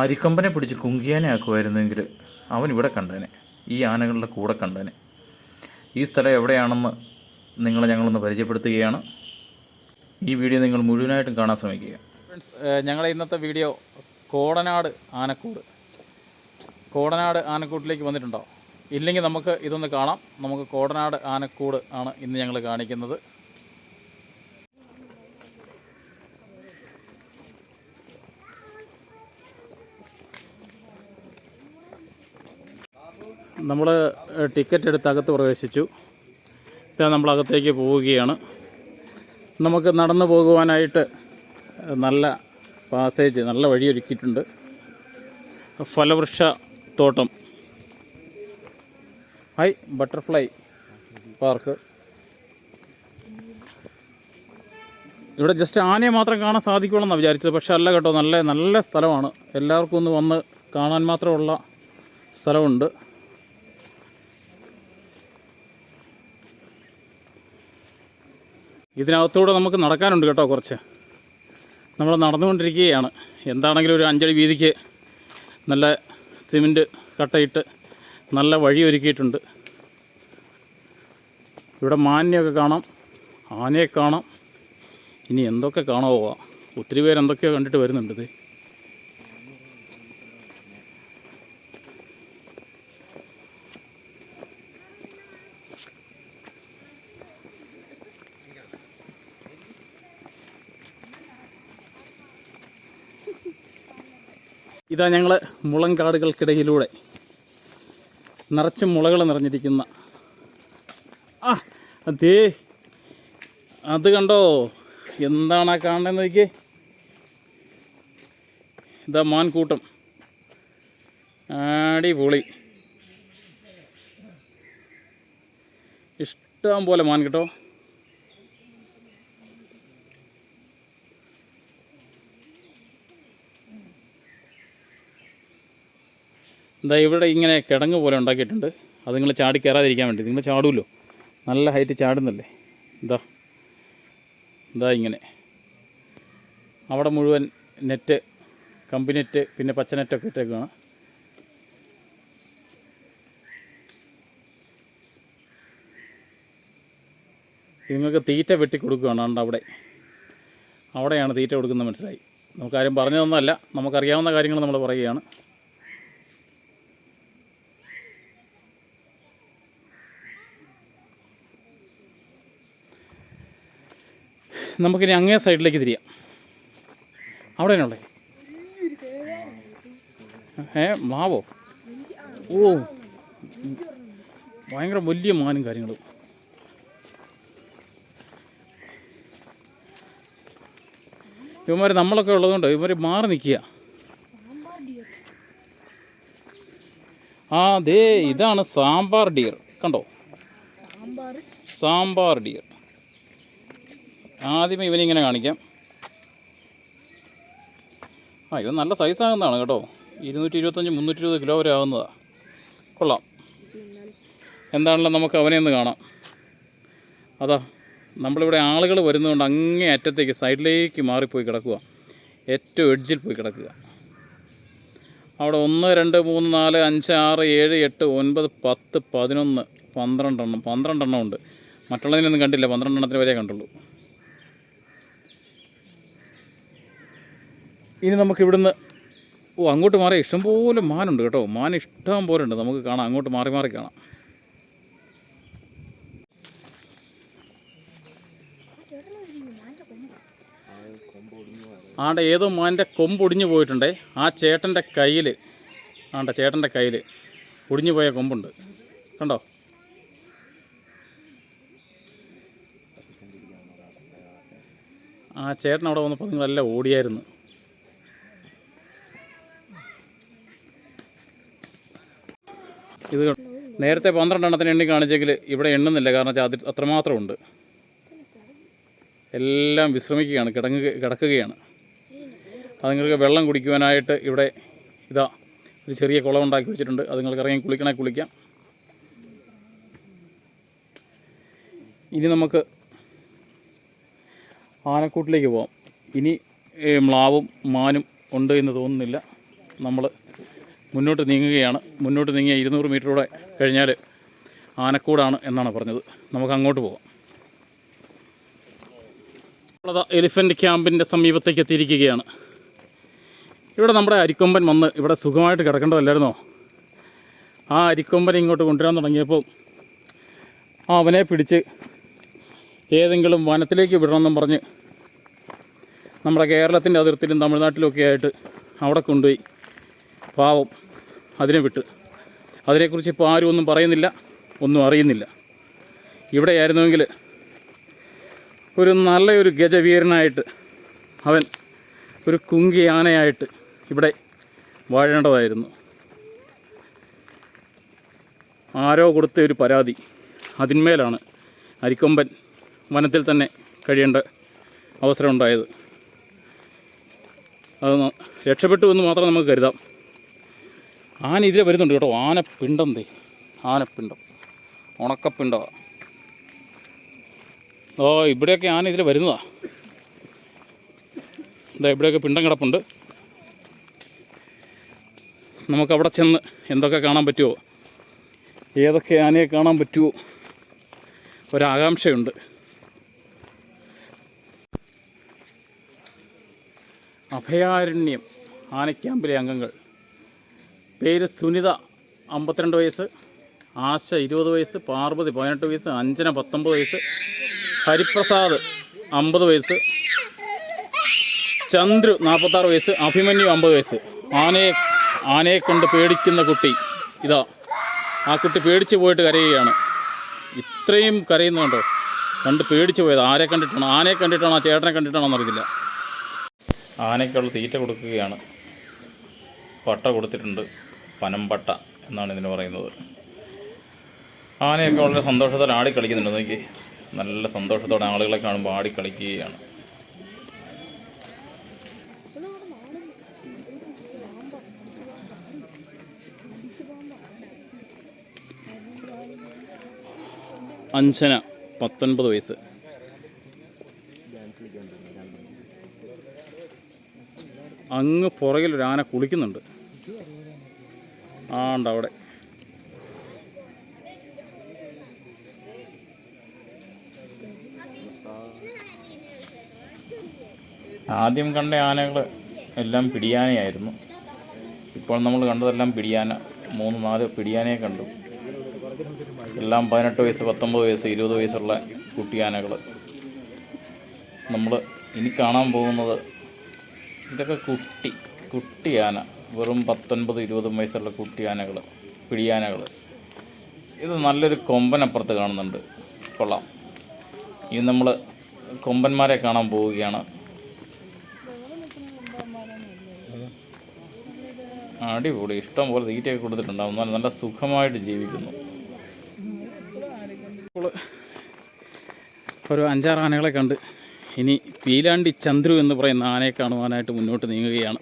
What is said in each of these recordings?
അരിക്കൊമ്പനെ പിടിച്ച് കുങ്കിയാനെ ആക്കുമായിരുന്നെങ്കിൽ അവൻ ഇവിടെ കണ്ടേനെ ഈ ആനകളുടെ കൂടെ കണ്ടേനെ. ഈ സ്ഥലം എവിടെയാണെന്ന് നിങ്ങളെ ഞങ്ങളൊന്ന് പരിചയപ്പെടുത്തുകയാണ്. ഈ വീഡിയോ നിങ്ങൾ മുഴുവനായിട്ടും കാണാൻ ശ്രമിക്കുക. ഫ്രണ്ട്സ് ഞങ്ങളുടെ ഇന്നത്തെ വീഡിയോ കോടനാട് ആനക്കൂട്. കോടനാട് ആനക്കൂട്ടിലേക്ക് വന്നിട്ടുണ്ടോ? ഇല്ലെങ്കിൽ നമുക്ക് ഇതൊന്ന് കാണാം. നമുക്ക് കോടനാട് ആനക്കൂട് ആണ് ഇന്ന് ഞങ്ങൾ കാണിക്കുന്നത്. നമ്മൾ ടിക്കറ്റ് എടുത്ത് അകത്ത് പ്രവേശിച്ചു. ഇതാ നമ്മൾ അകത്തേക്ക് പോവുകയാണ്. നമുക്ക് നടന്നു പോകുവാനായിട്ട് നല്ല പാസേജ് നല്ല വഴിയൊരുക്കിയിട്ടുണ്ട്. ഫലവൃക്ഷ തോട്ടം ഹൈ ബട്ടർഫ്ലൈ പാർക്ക്. ഇവിടെ ജസ്റ്റ് ആനയെ മാത്രം കാണാൻ സാധിക്കുള്ളൂ വിചാരിച്ചത് പക്ഷേ അല്ല കേട്ടോ നല്ല നല്ല സ്ഥലമാണ്. എല്ലാവർക്കും ഒന്ന് വന്ന് കാണാൻ മാത്രമുള്ള സ്ഥലമുണ്ട്. ഇതിനകത്തൂടെ നമുക്ക് നടക്കാനുണ്ട് കേട്ടോ കുറച്ച്. നമ്മൾ നടന്നുകൊണ്ടിരിക്കുകയാണ്. എന്താണെങ്കിലും ഒരു അഞ്ചടി വീതിക്ക് നല്ല സിമന്റ് കട്ടയിട്ട് നല്ല വഴി ഒരുക്കിയിട്ടുണ്ട്. ഇവിടെ മാനിനെയൊക്കെ കാണാം ആനയെ കാണാം. ഇനി എന്തൊക്കെ കാണാമോ ഒത്തിരി പേരെന്തൊക്കെയോ കണ്ടിട്ട് വരുന്നുണ്ട് ഇത്. ഇതാ ഞങ്ങൾ മുളങ്കാടുകൾക്കിടയിലൂടെ നിറച്ച് മുളകൾ നിറഞ്ഞിരിക്കുന്ന. ആ അതേ. അത് കണ്ടോ? എന്താണ് ആ കാണുന്നത് നോക്കിയേ. ഇതാ മാൻകൂട്ടം. അടിപൊളി. ഇഷ്ടം പോലെ മാൻ കേട്ടോ. എന്താ ഇവിടെ ഇങ്ങനെ കിടങ്ങ് പോലെ ഉണ്ടാക്കിയിട്ടുണ്ട്. അത് നിങ്ങൾ ചാടി കയറാതിരിക്കാൻ വേണ്ടി. നിങ്ങൾ ചാടുമല്ലോ നല്ല ഹൈറ്റ് ചാടുന്നല്ലേ? എന്താ എന്താ ഇങ്ങനെ. അവിടെ മുഴുവൻ നെറ്റ് കമ്പി നെറ്റ് പിന്നെ പച്ച നെറ്റൊക്കെ ഇട്ടേക്കാണ് നിങ്ങൾക്ക് തീറ്റ വെട്ടി കൊടുക്കുകയാണ് ഉണ്ട് അവിടെ. അവിടെയാണ് തീറ്റ കൊടുക്കുന്നത് മനസ്സിലായി. നമുക്കാരും പറഞ്ഞു നമുക്കറിയാവുന്ന കാര്യങ്ങൾ നമ്മൾ പറയുകയാണ്. നമുക്കിനി അങ്ങേ സൈഡിലേക്ക് തിരിയാം. അവിടെ തന്നെയുള്ളത് ഏ മാവോ? ഓ. ഭയങ്കര വലിയ മാനും കാര്യങ്ങളും. ഇവന്മാർ നമ്മളൊക്കെ ഉള്ളതുകൊണ്ട് ഇവർ മാറി നിൽക്കുക. ആ ദേ ഇതാണ് സാമ്പാർ ഡിയർ. കണ്ടോ? Sambar deer. ആദ്യമേ ഇവനിങ്ങനെ കാണിക്കാം. ആ ഇത് നല്ല സൈസാകുന്നതാണ് കേട്ടോ. ഇരുന്നൂറ്റി ഇരുപത്തഞ്ച് മുന്നൂറ്റി ഇരുപത് കിലോ വരെ ആകുന്നതാണ് കൊള്ളാം. എന്താണല്ലോ നമുക്ക് അവനെ ഒന്ന് കാണാം. അതാ നമ്മളിവിടെ ആളുകൾ വരുന്നതുകൊണ്ട് അങ്ങേ അറ്റത്തേക്ക് സൈഡിലേക്ക് മാറിപ്പോയി കിടക്കുക. ഏറ്റവും എഡ്ജിൽ പോയി കിടക്കുക. അവിടെ ഒന്ന് രണ്ട് മൂന്ന് നാല് അഞ്ച് ആറ് ഏഴ് എട്ട് ഒൻപത് പത്ത് പതിനൊന്ന് പന്ത്രണ്ടെണ്ണം. പന്ത്രണ്ടെണ്ണം ഉണ്ട്. മറ്റുള്ളതിനൊന്നും കണ്ടില്ല. പന്ത്രണ്ടെണ്ണത്തിന് വരെ കണ്ടുള്ളൂ. ഇനി നമുക്ക് ഇവിടുന്ന് ഓ അങ്ങോട്ട് മാറി ഇഷ്ടംപോലെ മാനുണ്ട് കേട്ടോ. മാൻ ഇഷ്ടം പോലെ ഉണ്ട്. നമുക്ക് കാണാം. അങ്ങോട്ട് മാറി മാറി കാണാം. ആണ്ട ഏതോ മാന്റെ കൊമ്പ് ഒടിഞ്ഞു പോയിട്ടുണ്ടേ. ആ ചേട്ടന്റെ കയ്യിൽ ആണ്ട ചേട്ടന്റെ കയ്യിൽ ഒടിഞ്ഞു പോയ കൊമ്പുണ്ട്. കണ്ടോ? ആ ചേട്ടൻ അവിടെ വന്നപ്പോൾ നിങ്ങളെല്ലാം ഓടിയായിരുന്നു. ഇത് നേരത്തെ പന്ത്രണ്ടെണ്ണത്തിന് എണ്ണി കാണിച്ചെങ്കിൽ ഇവിടെ എണ്ണുന്നില്ല കാരണം വെച്ചാൽ അത് അത്രമാത്രം ഉണ്ട് എല്ലാം വിശ്രമിക്കുകയാണ് കിടങ്ങുക കിടക്കുകയാണ്. നിങ്ങൾക്ക് വെള്ളം കുടിക്കുവാനായിട്ട് ഇവിടെ ഇതാ ഒരു ചെറിയ കുളം ഉണ്ടാക്കി വെച്ചിട്ടുണ്ട്. അത് നിങ്ങൾക്ക് ഇറങ്ങി കുളിക്കണേ കുളിക്കാം. ഇനി നമുക്ക് ആനക്കൂട്ടിലേക്ക് പോവാം. ഇനി മ്ലാവും മാനും ഉണ്ട് എന്ന് തോന്നുന്നില്ല. നമ്മൾ മുന്നോട്ട് നീങ്ങുകയാണ്. മുന്നോട്ട് നീങ്ങിയ ഇരുന്നൂറ് മീറ്ററൂടെ കഴിഞ്ഞാൽ ആനക്കൂടാണ് എന്നാണ് പറഞ്ഞത്. നമുക്ക് അങ്ങോട്ട് പോകാം എലിഫന്റ് ക്യാമ്പിന്റെ സമീപത്തേക്ക് എത്തിയിരിക്കുകയാണ്. ഇവിടെ നമ്മുടെ അരിക്കൊമ്പൻ വന്ന് ഇവിടെ സുഖമായിട്ട് കിടക്കേണ്ടതല്ലായിരുന്നോ ആ അരിക്കൊമ്പൻ ഇങ്ങോട്ട് കൊണ്ടുവരാൻ തുടങ്ങിയപ്പോൾ അവനെ പിടിച്ച് ഏതെങ്കിലും വനത്തിലേക്ക് വിടണമെന്നും പറഞ്ഞ് നമ്മുടെ കേരളത്തിന്റെ അതിർത്തിയിലും തമിഴ്നാട്ടിലുമൊക്കെ ആയിട്ട് അവിടെ കൊണ്ടുപോയി പാവം അതിനെ വിട്ട്. അതിനെക്കുറിച്ച് ഇപ്പോൾ ആരും ഒന്നും പറയുന്നില്ല ഒന്നും അറിയുന്നില്ല. ഇവിടെയായിരുന്നുവെങ്കിൽ ഒരു നല്ലൊരു ഗജവീരനായിട്ട് അവൻ ഒരു കുങ്കി ആനയായിട്ട് ഇവിടെ വാഴേണ്ടതായിരുന്നു. ആരോ കൊടുത്ത ഒരു പരാതി അതിന്മേലാണ് അരിക്കൊമ്പൻ വനത്തിൽ തന്നെ കഴിയേണ്ട അവസരമുണ്ടായത് അത് രക്ഷപ്പെട്ടു എന്ന് മാത്രം നമുക്ക് കരുതാം. ആന ഇതിലെ വരുന്നുണ്ട് കേട്ടോ. ആനപ്പിണ്ടം തേ ആനപ്പിണ്ടം. ഉണക്കപ്പിണ്ടമാണ് ഓ ഇവിടെയൊക്കെ ആന ഇതിൽ വരുന്നതാ. ഇതാ ഇവിടെയൊക്കെ പിണ്ടം കിടപ്പുണ്ട്. നമുക്കവിടെ ചെന്ന് എന്തൊക്കെ കാണാൻ പറ്റുമോ ഏതൊക്കെ ആനയെ കാണാൻ പറ്റുമോ ഒരാകാംക്ഷയുണ്ട്. അഭയാരണ്യം ആനക്യാമ്പിലെ അംഗങ്ങൾ. പേര് സുനിത അമ്പത്തിരണ്ട് വയസ്സ് ആശ ഇരുപത് വയസ്സ് പാർവതി പതിനെട്ട് വയസ്സ് അഞ്ജന പത്തൊമ്പത് വയസ്സ് ഹരിപ്രസാദ് അമ്പത് വയസ്സ് ചന്ദ്രു നാൽപ്പത്താറ് വയസ്സ് അഭിമന്യു അമ്പത് വയസ്സ്. ആനയെ ആനയെ കണ്ട് പേടിക്കുന്ന കുട്ടി ഇതാ. ആ കുട്ടി പേടിച്ച് പോയിട്ട് കരയുകയാണ്. ഇത്രയും കരയുന്നുണ്ടോ കണ്ട് പേടിച്ച് പോയത്. ആരെ കണ്ടിട്ടാണോ? ആനയെ കണ്ടിട്ടാണോ? ആ ചേട്ടനെ കണ്ടിട്ടാണോ എന്നറിയില്ല. ആനയ്ക്കുള്ള തീറ്റ കൊടുക്കുകയാണ്. പട്ട കൊടുത്തിട്ടുണ്ട്. പനമ്പട്ട എന്നാണ് ഇതിന് പറയുന്നത്. ആനയൊക്കെ വളരെ സന്തോഷത്തോടെ ആടി കളിക്കുന്നുണ്ട്. നോക്കി നല്ല സന്തോഷത്തോടെ ആളുകളെ കാണുമ്പോൾ ആടി കളിക്കുകയാണ്. അഞ്ജന പത്തൊൻപത് വയസ്സ്. അങ്ങ് പുറകിൽ ഒരു ആന കുളിക്കുന്നുണ്ട്. ആണ്ട് അവിടെ. ആദ്യം കണ്ട ആനകൾ എല്ലാം പിടിയാനയായിരുന്നു. ഇപ്പോൾ നമ്മൾ കണ്ടതെല്ലാം പിടിയാന. മൂന്ന് നാല് പിടിയാനയെ കണ്ടു. എല്ലാം പതിനെട്ട് വയസ്സ് പത്തൊമ്പത് വയസ്സ് ഇരുപത് വയസ്സുള്ള കുട്ടിയാനകൾ നമ്മൾ ഇനി കാണാൻ പോകുന്നത് ഇതൊക്കെ കുട്ടി കുട്ടിയാന വെറും പത്തൊൻപത് ഇരുപതും വയസ്സുള്ള കുട്ടിയാനകൾ പിടിയാനകൾ ഇത് നല്ലൊരു കൊമ്പനപ്പുറത്ത് കാണുന്നുണ്ട്. കൊള്ളാം. ഇത് നമ്മൾ കൊമ്പന്മാരെ കാണാൻ പോവുകയാണ്. അടിപൊളി. ഇഷ്ടം പോലെ തീറ്റയൊക്കെ കൊടുത്തിട്ടുണ്ടാവും. എന്നാൽ നല്ല സുഖമായിട്ട് ജീവിക്കുന്നു. ഒരു അഞ്ചാറ് ആനകളെ കണ്ട് ഇനി പീലാണ്ടി ചന്ദ്രു എന്ന് പറയുന്ന ആനയെ കാണുവാനായിട്ട് മുന്നോട്ട് നീങ്ങുകയാണ്.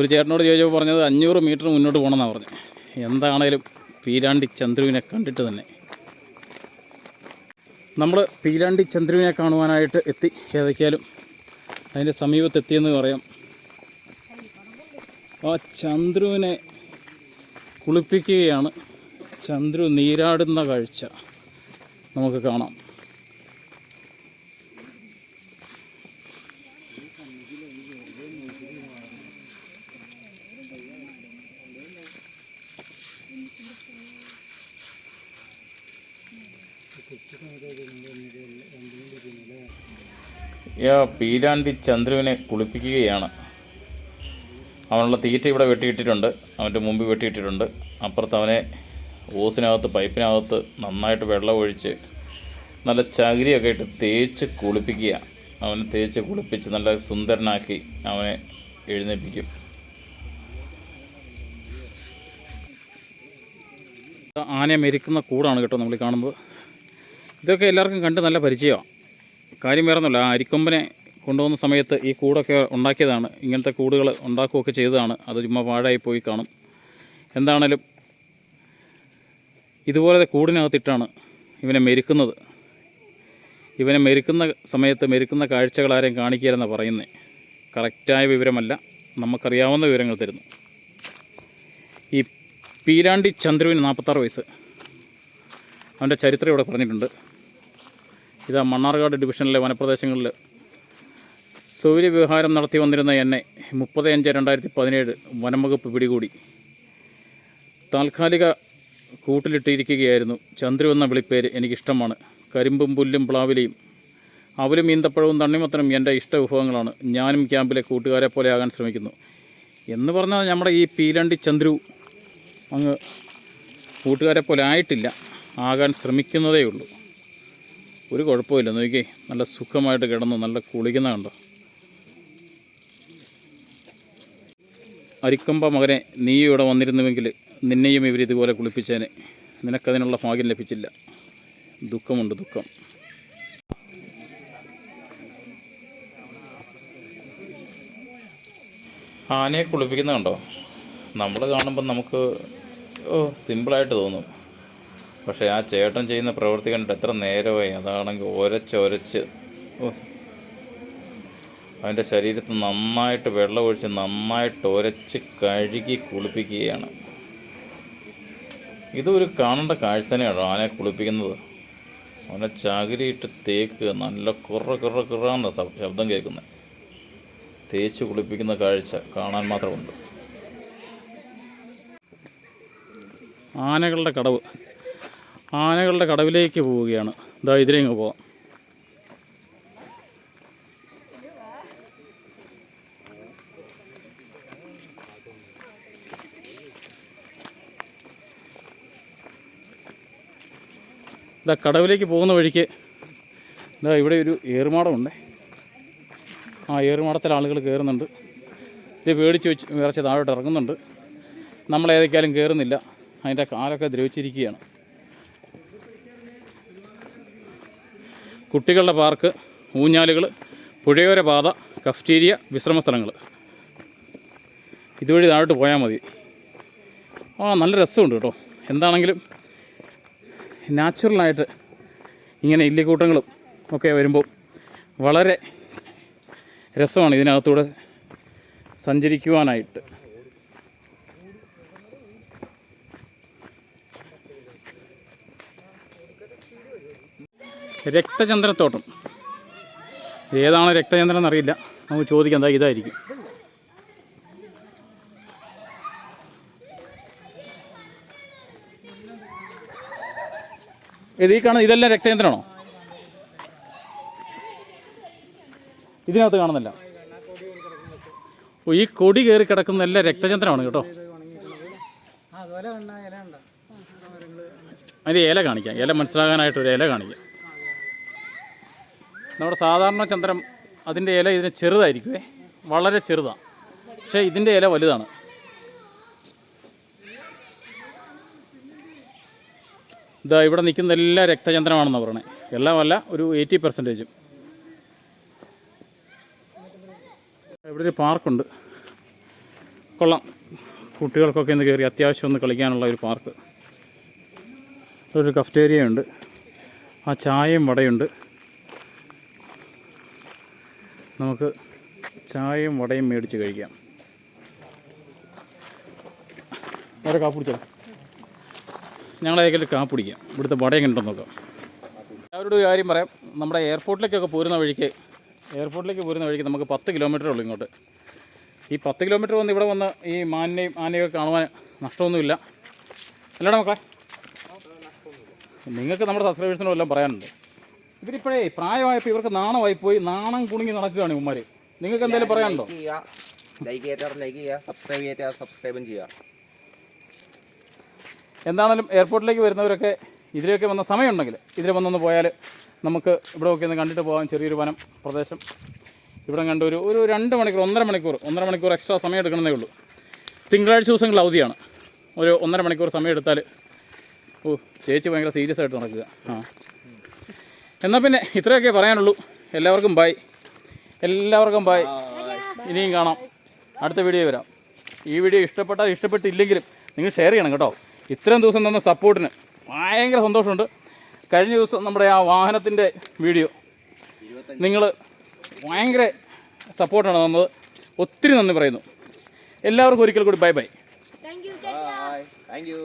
ഒരു ചേട്ടനോട് ചോദിച്ചപ്പോൾ പറഞ്ഞത് അഞ്ഞൂറ് മീറ്റർ മുന്നോട്ട് പോകണമെന്നാണ് പറഞ്ഞത്. എന്താണേലും പീരാണ്ടി ചന്ദ്രുവിനെ കണ്ടിട്ട് തന്നെ. നമ്മൾ പീരാണ്ടി ചന്ദ്രുവിനെ കാണുവാനായിട്ട് എത്തി. ഏതൊക്കെയാലും അതിന്റെ സമീപത്തെത്തിയെന്ന് പറയാം. ആ ചന്ദ്രുവിനെ കുളിപ്പിക്കുകയാണ്. ചന്ദ്രു നീരാടുന്ന കാഴ്ച നമുക്ക് കാണാം. യാ പീരാണ്ടി ചന്ദ്രുവിനെ കുളിപ്പിക്കുകയാണ്. അവനുള്ള തീറ്റ ഇവിടെ വെട്ടിയിട്ടിട്ടുണ്ട്. അവന്റെ മുമ്പ് വെട്ടിയിട്ടിട്ടുണ്ട്. അപ്പുറത്ത് അവനെ ഓസിനകത്ത് പൈപ്പിനകത്ത് നന്നായിട്ട് വെള്ളം ഒഴിച്ച് നല്ല ചകിരിയൊക്കെ ഇട്ട് തേച്ച് കുളിപ്പിക്കുക. അവനെ തേച്ച് കുളിപ്പിച്ച് നല്ല സുന്ദരനാക്കി അവനെ എഴുന്നേൽപ്പിക്കും. ആനയെ മെരിക്കുന്ന കൂടാണ് കേട്ടോ നമ്മൾ കാണുന്നത്. ഇതൊക്കെ എല്ലാവർക്കും കണ്ട് നല്ല പരിചയമാണ്. കാര്യം വേറെ ഒന്നുമില്ല ആ അരിക്കൊമ്പനെ കൊണ്ടുപോകുന്ന സമയത്ത് ഈ കൂടൊക്കെ ഉണ്ടാക്കിയതാണ്. ഇങ്ങനത്തെ കൂടുകൾ ഉണ്ടാക്കുകയൊക്കെ ചെയ്തതാണ്. അത് ചുമ്മാ പാഴായി പോയി കാണും. എന്താണേലും ഇതുപോലത്തെ കൂടിനകത്തിട്ടാണ് ഇവനെ മെരുക്കുന്നത്. ഇവനെ മെരുക്കുന്ന സമയത്ത് മെരുക്കുന്ന കാഴ്ചകൾ ആരെയും കാണിക്കരുതെന്നാണ് പറയുന്നത് കറക്റ്റായ വിവരമല്ല. നമുക്കറിയാവുന്ന വിവരങ്ങൾ തരുന്നു. ഈ പീരാണ്ടി ചന്ദ്രുവിന് നാൽപ്പത്താറ് വയസ്സ്. അവന്റെ ചരിത്രം ഇവിടെ പറഞ്ഞിട്ടുണ്ട്. ഇതാ മണ്ണാർക്കാട് ഡിവിഷനിലെ വനപ്രദേശങ്ങളിൽ സൗര്യവിഹാരം നടത്തി വന്നിരുന്ന എന്നെ മുപ്പത് അഞ്ച് രണ്ടായിരത്തി പതിനേഴ് വനംവകുപ്പ് പിടികൂടി. താൽക്കാലിക കൂട്ടിലിട്ടിരിക്കുകയായിരുന്നു. ചന്ദ്രു എന്ന വിളിപ്പേര് എനിക്കിഷ്ടമാണ്. കരിമ്പും പുല്ലും പ്ലാവിലയും അവലും ഈന്തപ്പഴവും തണ്ണിമത്തനും എന്റെ ഇഷ്ട വിഭവങ്ങളാണ്. ഞാനും ക്യാമ്പിലെ കൂട്ടുകാരെ പോലെ ആകാൻ ശ്രമിക്കുന്നു. എന്ന് പറഞ്ഞാൽ നമ്മുടെ ഈ പീലണ്ടി ചന്ദ്രു അങ്ങ് കൂട്ടുകാരെ പോലെ ആയിട്ടില്ല. ആകാൻ ശ്രമിക്കുന്നതേ ഉള്ളൂ. ഒരു കുഴപ്പമില്ല നോക്കിയേ നല്ല സുഖമായിട്ട് കിടന്നു നല്ല കുളിക്കുന്ന കണ്ടോ? അരിക്കമ്പ മകനെ നീ ഇവിടെ വന്നിരുന്നുവെങ്കിൽ നിന്നെയും ഇവർ ഇതുപോലെ കുളിപ്പിച്ചേനെ. നിനക്കതിനുള്ള ഭാഗ്യം ലഭിച്ചില്ല. ദുഃഖമുണ്ട് ദുഃഖം. ആനയെ കുളിപ്പിക്കുന്ന കണ്ടോ? നമ്മൾ കാണുമ്പോൾ നമുക്ക് ഓ സിമ്പിളായിട്ട് തോന്നും. പക്ഷേ ആ ചേട്ടൻ ചെയ്യുന്ന പ്രവൃത്തി കണ്ടിട്ട് എത്ര നേരമായി. അതാണെങ്കിൽ ഒരച്ചൊരച്ച് അവന്റെ ശരീരത്തിൽ നന്നായിട്ട് വെള്ളമൊഴിച്ച് നന്നായിട്ട് ഒരച്ച് കഴുകി കുളിപ്പിക്കുകയാണ്. ഇതൊരു കാണേണ്ട കാഴ്ച തന്നെയാണ് ആനയെ കുളിപ്പിക്കുന്നത്. അവനെ ചകിരിയിട്ട് തേക്ക് നല്ല കുറ കുറ കുറന്ന ശബ്ദം കേൾക്കുന്നത്. തേച്ച് കുളിപ്പിക്കുന്ന കാഴ്ച കാണാൻ മാത്രമുണ്ട്. ആനകളുടെ കടവ്. ആനകളുടെ കടവിലേക്ക് പോവുകയാണ്. ഇതാ ഇതിലേക്ക് പോവാം. ഇതാ കടവിലേക്ക് പോകുന്ന വഴിക്ക് ഇതാ ഇവിടെ ഒരു ഏറുമാടമുണ്ട്. ആ ഏറുമാടത്തിൽ ആളുകൾ കയറുന്നുണ്ട്. ഇത് പേടിച്ച് വെച്ച് വിറച്ച് താഴോട്ട് ഇറങ്ങുന്നുണ്ട്. നമ്മളേതൊക്കെയാലും കയറുന്നില്ല. അതിന്റെ കാലൊക്കെ ദ്രവിച്ചിരിക്കുകയാണ്. കുട്ടികളുടെ പാർക്ക് ഊഞ്ഞാലുകൾ പുഴയോര പാത കഫ്റ്റീരിയ വിശ്രമ സ്ഥലങ്ങൾ ഇതുവഴി താഴോട്ട് പോയാൽ മതി. ആ നല്ല രസമുണ്ട് കേട്ടോ. എന്താണെങ്കിലും നാച്ചുറലായിട്ട് ഇങ്ങനെ ഇല്ലിക്കൂട്ടങ്ങളും ഒക്കെ വരുമ്പോൾ വളരെ രസമാണ് ഇതിനകത്തൂടെ സഞ്ചരിക്കുവാനായിട്ട്. രക്തചന്ദ്രത്തോട്ടം. ഏതാണ് രക്തചന്ദ്രൻ എന്നറിയില്ല നമുക്ക് ചോദിക്കാം എന്താ ഇതായിരിക്കും. ഇത് ഈ കാണുന്ന ഇതെല്ലാം രക്തചന്ദ്രനാണോ ഇതിനകത്ത് കാണുന്നില്ല ഓ ഈ കൊടി കയറി കിടക്കുന്ന എല്ലാം രക്തചന്ദ്രമാണ് കേട്ടോ. അതിന്റെ ഇല കാണിക്കാം. ഇല മനസ്സിലാകാനായിട്ടൊരു ഇല കാണിക്കാം. നമ്മുടെ സാധാരണ ചന്ദ്രം അതിന്റെ ഇല ഇതിന് ചെറുതായിരിക്കുമേ വളരെ ചെറുതാണ് പക്ഷേ ഇതിന്റെ ഇല വലുതാണ്. ഇതാ ഇവിടെ നിൽക്കുന്ന എല്ലാം രക്തചന്ദ്രമാണെന്നാണ് പറയണേ. എല്ലാമല്ല ഒരു എയ്റ്റി പെർസെന്റേജും. ഇവിടെ ഒരു പാർക്കുണ്ട്. കൊള്ളാം. കുട്ടികൾക്കൊക്കെ ഇന്ന് കയറി അത്യാവശ്യം ഒന്ന് കളിക്കാനുള്ള ഒരു പാർക്ക്. ഒരു കഫ്റ്റേരിയ ഉണ്ട്. ആ ചായയും വടയുണ്ട്. നമുക്ക് ചായയും വടയും മേടിച്ച് കഴിക്കാം. വട കാപ്പിടിച്ചോ ഞങ്ങളെ കയ്യിൽ കാപ്പിടിക്കാം ഇവിടുത്തെ വടയും കണ്ടോ നോക്കാം. അവരോട് ഒരു കാര്യം പറയാം. നമ്മുടെ എയർപോർട്ടിലേക്കൊക്കെ പോരുന്ന വഴിക്ക് എയർപോർട്ടിലേക്ക് പോരുന്ന വഴിക്ക് നമുക്ക് പത്ത് കിലോമീറ്റർ ഉള്ളൂ ഇങ്ങോട്ട്. ഈ പത്ത് കിലോമീറ്റർ വന്ന് ഇവിടെ വന്ന് ഈ മാനിനെയും ആനയൊക്കെ കാണുവാൻ നഷ്ടമൊന്നുമില്ല. അല്ലേടാ മക്കളെ? നിങ്ങൾക്ക് നമ്മുടെ സബ്സ്ക്രൈബേഴ്സിനോ എല്ലാം പറയാനുണ്ട്? ഇവരിപ്പോഴേ പ്രായമായപ്പോൾ ഇവർക്ക് നാണമായി പോയി നാണം കുണുങ്ങി നടക്കുകയാണ് ഇവന്മാർ നിങ്ങൾക്ക് എന്തെങ്കിലും പറയാനുണ്ടോ? ലൈക്ക് ചെയ്യാത്തവർ ലൈക്ക് ചെയ്യുക. സബ്സ്ക്രൈബ് ചെയ്യാത്തവർ സബ്സ്ക്രൈബും ചെയ്യുക. എന്താണെങ്കിലും എയർപോർട്ടിലേക്ക് വരുന്നവരൊക്കെ ഇതിലേക്ക് വന്ന സമയമുണ്ടെങ്കിൽ ഇതിൽ വന്നൊന്ന് പോയാൽ നമുക്ക് ഇവിടെ ഒക്കെ ഒന്ന് കണ്ടിട്ട് പോകാം. ചെറിയൊരു വനം പ്രദേശം. ഇവിടെ കണ്ട ഒരു ഒരു രണ്ട് മണിക്കൂർ ഒന്നര മണിക്കൂർ ഒന്നര മണിക്കൂർ എക്സ്ട്രാ സമയം എടുക്കണമെന്നേ ഉള്ളൂ. തിങ്കളാഴ്ച ദിവസങ്ങൾ അവധിയാണ്. ഒരു ഒന്നര മണിക്കൂർ സമയം എടുത്താൽ ഓ ചേച്ചി ഭയങ്കര സീരിയസ് ആയിട്ട് നടക്കുക. ആ. എന്നാൽ പിന്നെ ഇത്രയൊക്കെ പറയാനുള്ളൂ. എല്ലാവർക്കും ബൈ എല്ലാവർക്കും ബൈ ഇനിയും കാണാം. അടുത്ത വീഡിയോ വരാം. ഈ വീഡിയോ ഇഷ്ടപ്പെട്ടാൽ ഇഷ്ടപ്പെട്ടില്ലെങ്കിലും നിങ്ങൾ ഷെയർ ചെയ്യണം കേട്ടോ. ഇത്രയും ദിവസം തന്ന സപ്പോർട്ടിന് ഭയങ്കര സന്തോഷമുണ്ട്. കഴിഞ്ഞ ദിവസം നമ്മുടെ ആ വാഹനത്തിന്റെ വീഡിയോ നിങ്ങൾ ഭയങ്കര സപ്പോർട്ടാണ് തന്നത്. ഒത്തിരി നന്ദി പറയുന്നു. എല്ലാവർക്കും ഒരിക്കൽ കൂടി bye bye thank you bye thank you